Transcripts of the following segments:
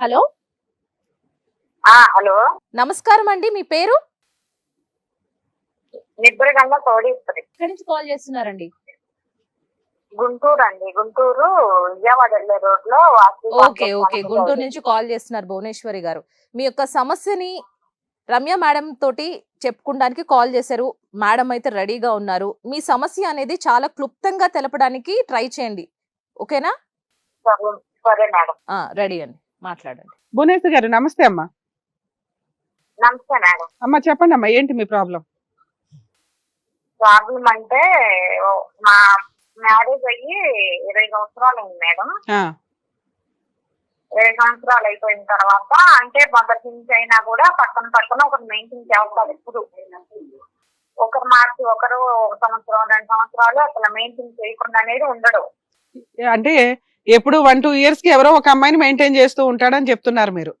Hello? Hello. నమస్కారం అండి మీ పేరు? ఎక్కడి నుంచి కాల్ చేస్తున్నారండి? గుంటూరు అండి గుంటూరు విజయవాడ వెళ్ళే రోడ్లో ఓకే. ఓకే గుంటూరు నుంచి కాల్ చేస్తున్నారు భువనేశ్వరి గారు. మీ యొక్క సమస్యని రమ్య మేడం తోటి చెప్పుకోవడానికి కాల్ చేశారు. మేడం అయితే రెడీగా ఉన్నారు. మీ సమస్య అనేది చాలా క్లుప్తంగా తెలపడానికి ట్రై చేయండి. ఓకేనా? సరే మేడం. ఆ రెడీ అండి. మాట్లాడండి. భువనేశ్వర్ గారు నమస్తే అమ్మా. నమస్తే మేడం. అమ్మా చెప్పండి అమ్మా ఏంటి మీ ప్రాబ్లం? ప్రాబ్లం అంటే మా మ్యారేజ్ అయ్యి ఇరవై సంవత్సరాలు అయింది మేడం. ఇరవై సంవత్సరాలు అయిపోయిన తర్వాత అంటే మొదటి నుంచి అయినా కూడా పక్కన పక్కన ఒకరు మెయింటైన్ చేస్తారు ఎప్పుడు. ఒకరు మార్చి ఒకరు ఒక సంవత్సరం రెండు సంవత్సరాలు అసలు మెయింటైన్ చేయకుండా అనేది ఉండడు అంటే ఎప్పుడు వన్ టూ ఇయర్స్కి ఎవరో ఒక అమ్మాయిని మెయింటైన్ చేస్తూ ఉంటాడని చెప్తున్నారు మీరు.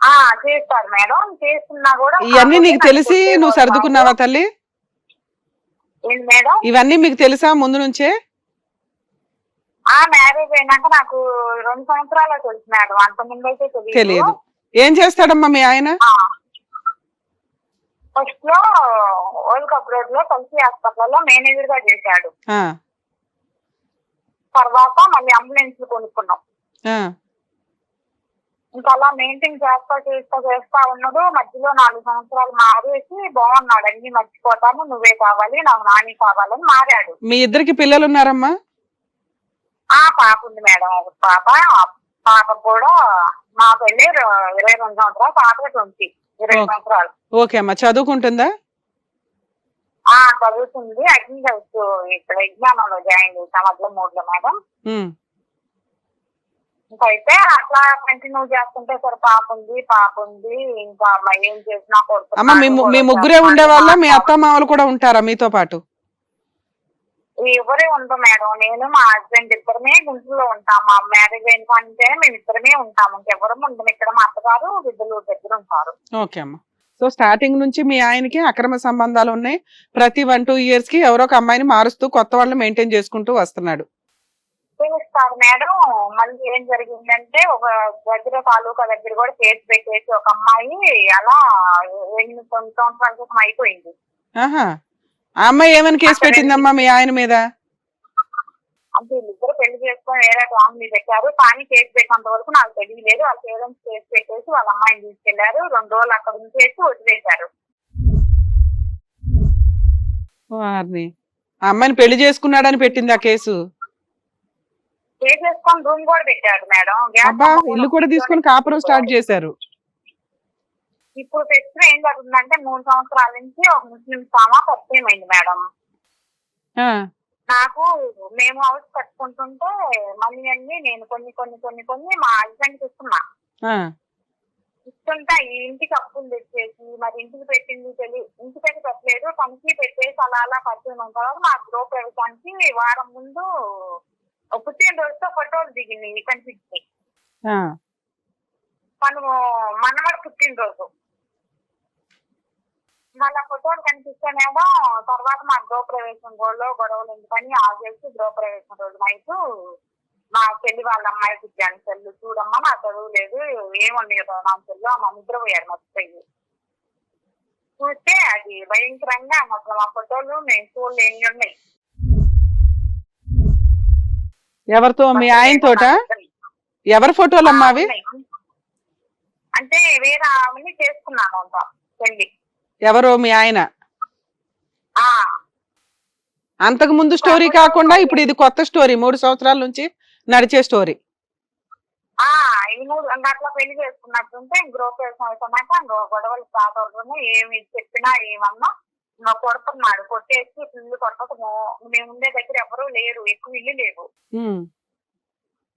ఆ చేస్తారు మేడం. చేస్తున్నా కూడా ఇవన్నీ నీకు తెలిసి నువ్వు సర్దుకున్నావా తల్లి? ఏంటి మేడం? ఇవన్నీ మీకు తెలుసా ముందు నుంచే? ఆ మ్యారేజ్ అయినాక నాకు రెండు సంవత్సరాలు తెలుసు మేడం. అంత ముందు అయితే తెలియదు ఏం చేస్తాడమ్మా మీ ఆయన? ఫస్ట్లో వరల్డ్ కప్ రోడ్లో తులసి హాస్పిటల్లో మేనేజర్గా చేశాడు తర్వాత మళ్ళీ అంబులెన్స్ కొనుక్కున్నాం. ఇంకా అలా మెయింటైన్ చేస్తా చేస్తా చేస్తా ఉన్నాడు మధ్యలో నాలుగు సంవత్సరాలు మారేసి బాగున్నాడు. అన్ని మర్చిపోతాను నువ్వే కావాలి నాకు నాని కావాలని మారాడు. మీ ఇద్దరికి పిల్లలు ఉన్నారమ్మా ఆ పాప ఉంది మేడం ఒక పాప. పాప కూడా మా పెళ్ళి ర- ఇరవై రెండు సంవత్సరాలు పాప ట్వంటీ ఇరవై. సంవత్సరాలు. ఓకే అమ్మా చదువుకుంటుందా? ఆ చదువుతుంది అగ్రికల్చర్ ఇక్కడ విజ్ఞానంలో జాయిన్ చేసాం అట్లా మూడులో మేడం. అయితే అట్లా కంటిన్యూ చేస్తుంటే సరే పాప ఉంది పాప ఉంది. ఇంకా ఏం చేసినా అమ్మా మీ ముగ్గురే ఉండేవాళ్ళ మీ మా అత్త మామలు కూడా ఉంటారా మీతో పాటు? ఎవరే ఉంటాం మేడం. నేను మా హస్బెండ్ ఇద్దరమే గుంటూరులో ఉంటాం. మా మ్యారేజ్ అయిన అంటే మేము ఇద్దరమే ఉంటాము ఇంకెవరం ఉంటాం ఇక్కడ మా అత్తగారు బిడ్డలు దగ్గర ఉంటారు. ఓకే అమ్మా. సో స్టార్టింగ్ నుంచి మీ ఆయనకి అక్రమ సంబంధాలు ఉన్నాయి. ప్రతి వన్ టూ ఇయర్స్కి ఎవరో ఒక అమ్మాయిని మారుస్తూ కొత్త వాళ్ళని మెయింటైన్ చేసుకుంటూ వస్తున్నాడు. మేడం. మళ్ళీ ఏం జరిగిందంటే ఒక దగ్గర తాలూకా దగ్గర కూడా కేసు పెట్టేసి ఒక అమ్మాయి అలా ఎనిమిది తొమ్మిది సంవత్సరాల క్రితం అయిపోయింది. ఆ అమ్మాయి ఏమని కేసు పెట్టిందమ్మా మీ ఆయన మీద? అంటే చేసుకొని వేరే ఫ్యామిలీ పెట్టారు. కానీ కేసు పెట్టినంత వరకు నాకు తెలియలేదు. వాళ్ళ పేరెంట్స్ కేసు పెట్టేసి వాళ్ళ అమ్మాయిని తీసుకెళ్ళారు. రెండు రోజులు అక్కడ ఉంచేసి వదిలేశారు. వారిని. ఆ అమ్మాయిని పెళ్ళి చేసుకున్నాడని పెట్టింది ఆ కేసు? వేసుకొని రూమ్ కూడా పెట్టాడు మేడం. అబ్బా ఇల్లు కూడా తీసుకొని కాపురం స్టార్ట్ చేశారు. ఇప్పుడు ప్రస్తుతం ఏం జరుగుతుందంటే మూడు సంవత్సరాల నుంచి ఒక ముస్లిం సామా పరిచయం అయింది మేడం. నాకు మేము హౌస్ కట్టుకుంటుంటే మళ్ళీ అన్ని నేను కొన్ని కొన్ని కొన్ని కొన్ని మా హస్బెండ్ ఇస్తున్నా. ఆ, ఇస్తుంటే ఈ ఇంటికి అప్పులు తెచ్చేసి మరి ఇంటికి పెట్టింది తెలి ఇంటికి అయితే పెట్టలేదు తనకి పెట్టేసి అలా అలా పరిచయం తర్వాత మా గృహ ప్రవేశానికి వారం ముందు ఒక పుట్టినరోజుతో ఫోటోలు దిగింది కనిపించి. ఆ, తను మనవడు పుట్టినరోజు. మళ్ళీ ఫోటోలు కనిపిస్తేనేమో తర్వాత మా గృహప్రవేశం రోజులో గొడవలు ఎందుకని ఆగేసి గృహప్రవేశం రోజు నైట్ మా చెల్లి వాళ్ళ అమ్మాయికి ఇచ్చాను చెల్లు చూడమ్మా నా చదువు లేదు ఏముంది కదా నా చెల్లు మా నిద్రపోయారు మర్చిపోయి చూస్తే అది భయంకరంగా అసలు మా ఫోటోలు నేను చూడలేని ఉన్నాయి. ఎవరితో? మీ ఆయన తోట? ఎవరి ఫోటోలమ్మా అవి? అంటే వేరే ఆమెని చేసుకున్నాను అంత పెళ్ళి ఎవరో మీ ఆయన? ఆ. అంతకు ముందు స్టోరీ కాకుండా ఇప్పుడు ఇది కొత్త స్టోరీ మూడు సంవత్సరాల నుంచి నడిచే స్టోరీ. అట్లా పెళ్ళి చేసుకున్నట్టుంటే గొడవలు స్టార్ట్ ఏమి చెప్పినా ఏమన్నా. కొడుతున్నాడు కొట్టేసి ఇల్లు కొట్టకము మేము ఉండే దగ్గర ఎవరు లేరు ఎక్కువ ఇల్లు లేవు.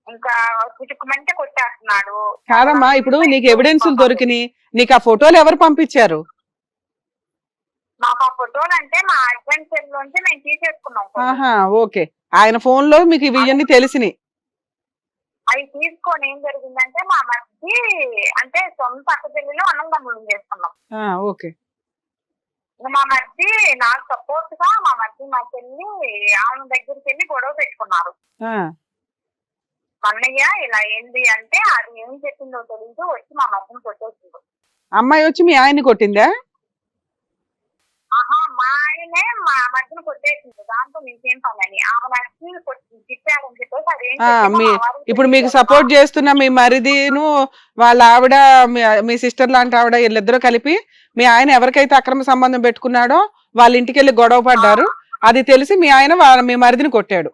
ఇంకా కుటుకుమంటే కొట్టేస్తున్నాడు. కాదమ్మా ఇప్పుడు నీకు ఎవిడెన్సులు దొరికినాయి. నీకు ఆ ఫోటోలు ఎవరు పంపించారు? మాకు ఆ ఫోటోలు అంటే మా హస్బెండ్ సెల్ నుంచి మేము తీసేసుకున్నాం. ఆహా ఓకే. ఆయన ఫోన్లో మీకు ఇవన్నీ తెలిసినాయి. అవి తీసుకొని ఏం జరిగిందంటే మా మధ్య అంటే సొంత అక్క పెళ్ళిలో అన్నందమ్ములు చేసుకున్నాం. ఆ, ఓకే. మా మధ్య నాకు సపోర్ట్గా మా మధ్య మా చెల్లి ఆమె దగ్గరికి వెళ్ళి గొడవ పెట్టుకున్నారు. ఆ, అన్నయ్య ఇలా ఏంది అంటే అది ఏం చెప్పిందో తెలియదు వచ్చి మా మధ్యన కొట్టేసిండు. అమ్మాయి వచ్చి మీ ఆయన్ని కొట్టిందా? మా ఆయనే మా మధ్యన కొట్టేసిండు. దాంతో మీకేం పని ఆమె తిట్టాడని చెప్పేసి అది ఇప్పుడు మీకు. సపోర్ట్ చేస్తున్న మీ మరిదిను వాళ్ళ ఆవిడ మీ- సిస్టర్ లాంటి ఆవిడ వీళ్ళిద్దరూ కలిపి మీ ఆయన ఎవరికైతే అక్రమ సంబంధం పెట్టుకున్నాడో వాళ్ళ ఇంటికి వెళ్ళి గొడవ పడ్డారు. అది తెలిసి మీ ఆయన మీ మరిదిని కొట్టాడు.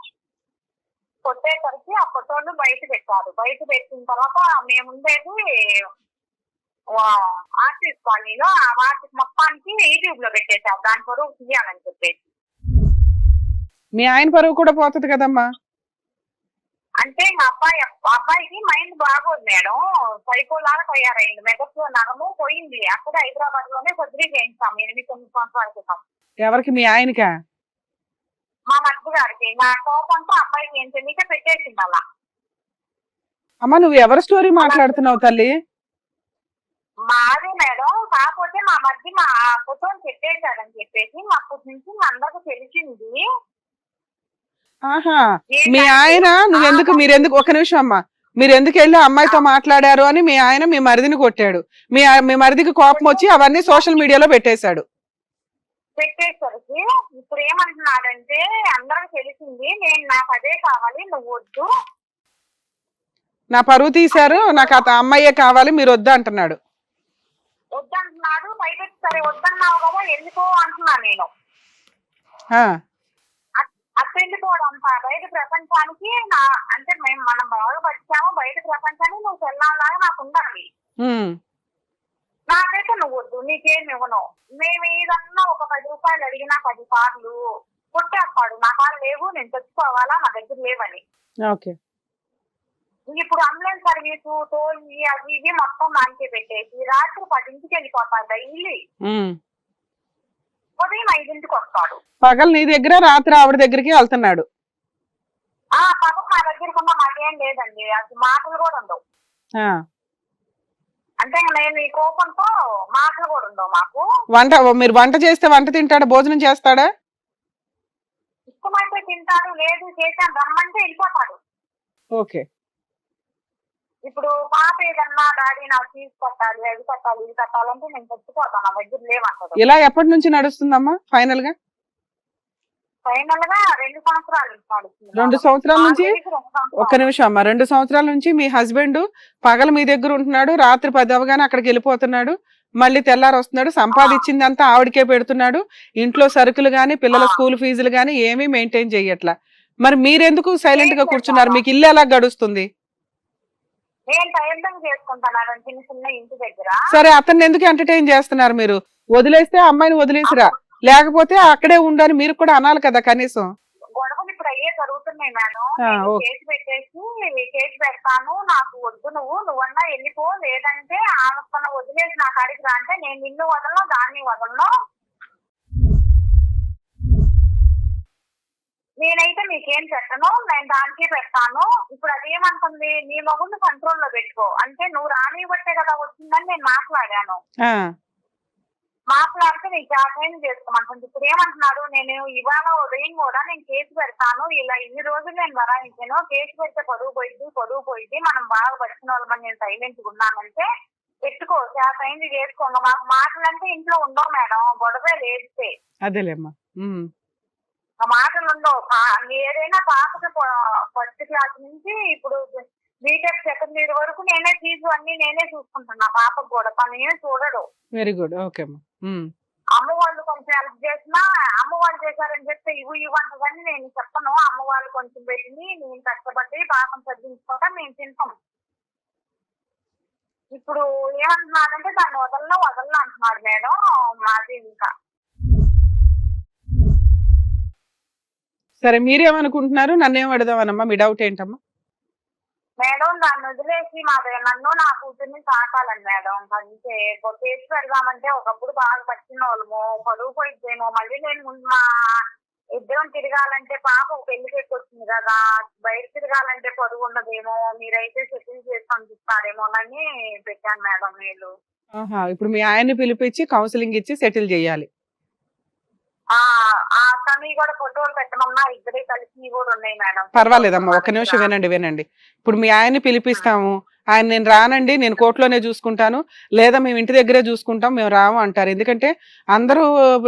కొట్టేసరికి ఆ ఫోటోలు బయట పెట్టారు. బయట పెట్టిన తర్వాత మేము ఉండేది ఆర్టిస్ట్ కాలనీలో ఆ వాటి మొత్తానికి యూట్యూబ్లో పెట్టేశారు దాని కొరకు తీయాలని చెప్పేసి. మీ ఆయన పరువు కూడా పోతుంది కదమ్మా? అంటే మా అబ్బాయి అబ్బాయికి మైండ్ బాగోదు మేడం. సైకో లాగా తయారైంది. మెదక్లో నగము పోయింది. అక్కడ హైదరాబాద్లోనే సర్జరీ చేయించాం ఎనిమిది తొమ్మిది సంవత్సరాల క్రితం. ఎవరికి? మీ ఆయనకా? మా మధ్య గారికి. నా కోపంతో అబ్బాయికి ఏం తెలియక పెట్టేసింది అలా. అమ్మ నువ్వు ఎవరి స్టోరీ మాట్లాడుతున్నావు తల్లి? మాది మేడం కాకపోతే మా మధ్య మా ఫోటోని పెట్టేశారని చెప్పేసి అప్పటి నుంచి మా అందరికి తెలిసింది. ఆహా మీ ఆయన నువ్వెందుకు మీరెందుకు ఒక నిమిషం అమ్మా. మీరు ఎందుకు వెళ్ళి అమ్మాయితో మాట్లాడారు అని మీ ఆయన మీ మరిదిని కొట్టాడు. మీ మీ మరిదికి కోపం వచ్చి అవన్నీ సోషల్ మీడియాలో పెట్టేశాడు. పెట్టేసరికి ఇప్పుడు ఏమంటున్నాడంటే అందరికి తెలిసింది నేను నాకు అదే కావాలి నువ్వు వద్దు నా పరువు తీశారు నాకు ఆ అమ్మాయే కావాలి మీరు వద్దు అంటున్నాడు. వద్దంటున్నాడు బయట సరే వద్దన్నావు కదా ఎందుకో అంటున్నా నేను? వెళ్ళిపోవడం బయట ప్రపంచానికి నా అంటే మేము మనం బాగా వచ్చాము బయట ప్రపంచానికి నువ్వు చెల్లాలాగా నాకు ఉండాలి. నాకైతే నువ్వు వద్దు నీకేం ఇవ్వను. మేము ఏదన్నా ఒక పది రూపాయలు అడిగినా పది సార్లు కొట్టేస్తాడు. నా కాళ్ళు లేవు నేను తెచ్చుకోవాలా నా దగ్గర లేవని. ఓకే. ఇప్పుడు అంబులెన్స్ సర్వీసు టోల్ అవి ఇవి మొత్తం మానికే పెట్టేసి రాత్రి పదింటికి వెళ్ళిపోతాడు డైలీ. ఉదయం ఐదింటికి వస్తాడు. పగలు నీ దగ్గర రాత్రి ఆవిడ దగ్గరికి వెళ్తున్నాడు. ఆ పాపం మా దగ్గరకు ఉన్న మాకేం లేదండి. అది మాటలు కూడా ఉండవు. అంటే నేను ఈ కోపంతో మాటలు కూడా ఉండవు మాకు. వంట మీరు వంట చేస్తే వంట తింటాడా? భోజనం చేస్తాడా? ఇష్టమైతే తింటాడు లేదు చేశాను రమ్మంటే వెళ్ళిపోతాడు. ఓకే. ఇప్పుడు పాప ఏదన్నా డాడీ నాకు ఫీజు కట్టాలి అది కట్టాలి ఇది కట్టాలంటే నేను తెచ్చిపోతాను నా దగ్గర లేవంటాడు ఇలా ఎప్పటి నుంచి నడుస్తుందమ్మా ఫైనల్గా ఫైనల్గా రెండు సంవత్సరాలు నుంచి నడుస్తుంది. రెండు సంవత్సరాల నుంచి. ఒక్క నిమిషం అమ్మా రెండు సంవత్సరాల నుంచి మీ హస్బెండ్ పగలు మీ దగ్గర ఉంటున్నాడు రాత్రి పది అవగానే అక్కడికి వెళ్ళిపోతున్నాడు మళ్ళీ తెల్లారు వస్తున్నాడు సంపాదించిందంతా ఆవిడకే పెడుతున్నాడు ఇంట్లో సరుకులు గాని పిల్లల. స్కూల్ ఫీజులు గాని ఏమీ మెయింటైన్ చెయ్యట్లా మరి మీరెందుకు సైలెంట్గా కూర్చున్నారు? మీకు ఇల్లు ఎలా గడుస్తుంది నేను ప్రయత్నం చేసుకుంటాను చిన్న చిన్న ఇంటి దగ్గర? సరే అతన్ని ఎందుకు ఎంటర్టైన్ చేస్తున్నారు మీరు? వదిలేస్తే అమ్మాయిని వదిలేసిరా? లేకపోతే అక్కడే ఉండని మీరు కూడా అనాలి కదా కనీసం. గొడవలు ఇప్పుడు అయ్యే జరుగుతున్నాయి మేడం. కేసు పెట్టేసి కేసు పెడతాను నాకు వద్దు నువ్వు. నువ్వన్నా వెళ్ళిపో లేదంటే ఆమె వదిలేసి నాకు అడిగి రా అంటే నేను నిన్ను వదలను దాన్ని వదలను. నేనైతే మీకేం పెట్టను నేను దానికే పెడతాను. ఇప్పుడు అదేమంటుంది నీ మగుని కంట్రోల్లో పెట్టుకో. అంటే నువ్వు రానివ్వట్టే కదా వచ్చిందని నేను మాట్లాడాను. మాట్లాడితే నీకు జాగ్రత్త చేసుకోమంటుంది. ఇప్పుడు ఏమంటున్నాడు నేను ఇవాళ ఉదయం కూడా నేను కేసు పెడతాను. ఇలా ఇన్ని రోజులు నేను వరాయించాను కేసు పెడితే పొదువు పోయింది పొదువు పోయింది మనం బాగా పడిచిన వాళ్ళమని నేను సైలెంట్ ఉన్నానంటే పెట్టుకో. చేతైంది చేసుకో. మాకు మాటలంటే ఇంట్లో ఉండవు మేడం. గొడవే లేస్తే. అదేలేమ్మా. మాటలు ఉండవు. ఏదైనా పాపకి ఫస్ట్ క్లాస్ నుంచి ఇప్పుడు బీటెక్ సెకండ్ ఇయర్ వరకు నేనే ఫీజు అన్ని నేనే చూసుకుంటున్నా పాపకు కూడా తను చూడడు. వెరీ గుడ్ ఓకే అమ్మా వాళ్ళు కొంచెం హెల్ప్ చేసినా అమ్మ వాళ్ళు చేశారని చెప్తే ఇవి ఇవ్వంటదని నేను చెప్పను. అమ్మ వాళ్ళు కొంచెం పెట్టింది నేను కష్టపడి పాపం చదివించుకోక మేము తింటాం. ఇప్పుడు ఏమంటున్నాడంటే దాన్ని వదలను వదలను అంటున్నాడు మేడం మాది ఇంకా. సరే మీరేమనుకుంటున్నారు? నన్నేం అడుగుదామనమ్మా? మీ డౌట్ ఏంటమ్మా? మేడం దాన్ని వదిలేసి మా నన్ను నా కూతుర్ని సాకాలని మేడం. అంతే కేసు పెడదామంటే ఒకప్పుడు బాగా పట్టిన వాళ్ళము పరువు పోయిద్దేమో. మళ్ళీ నేను ముందు మా ఇద్దరం తిరగాలంటే పాప పెళ్ళికి వచ్చింది కదా. బయట తిరగాలంటే పరువు ఉండదేమో. మీరైతే సెటిల్ చేసి పంపిస్తారేమోనని పెట్టాను మేడం ఆహా ఇప్పుడు మీ ఆయన్ని పిలిపించి కౌన్సిలింగ్ ఇచ్చి సెటిల్ చేయాలి. పర్వాలేదమ్మా ఒక్క నిమిషం వినండి వినండి. ఇప్పుడు మీ ఆయన్ని పిలిపిస్తాము. ఆయన నేను రానండి నేను కోర్టులోనే చూసుకుంటాను. లేదా మేము ఇంటి దగ్గరే చూసుకుంటాం మేము రాము అంటారు. ఎందుకంటే అందరూ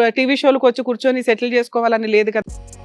టీవీ షోలకు వచ్చి కూర్చొని సెటిల్ చేసుకోవాలని లేదు కదా.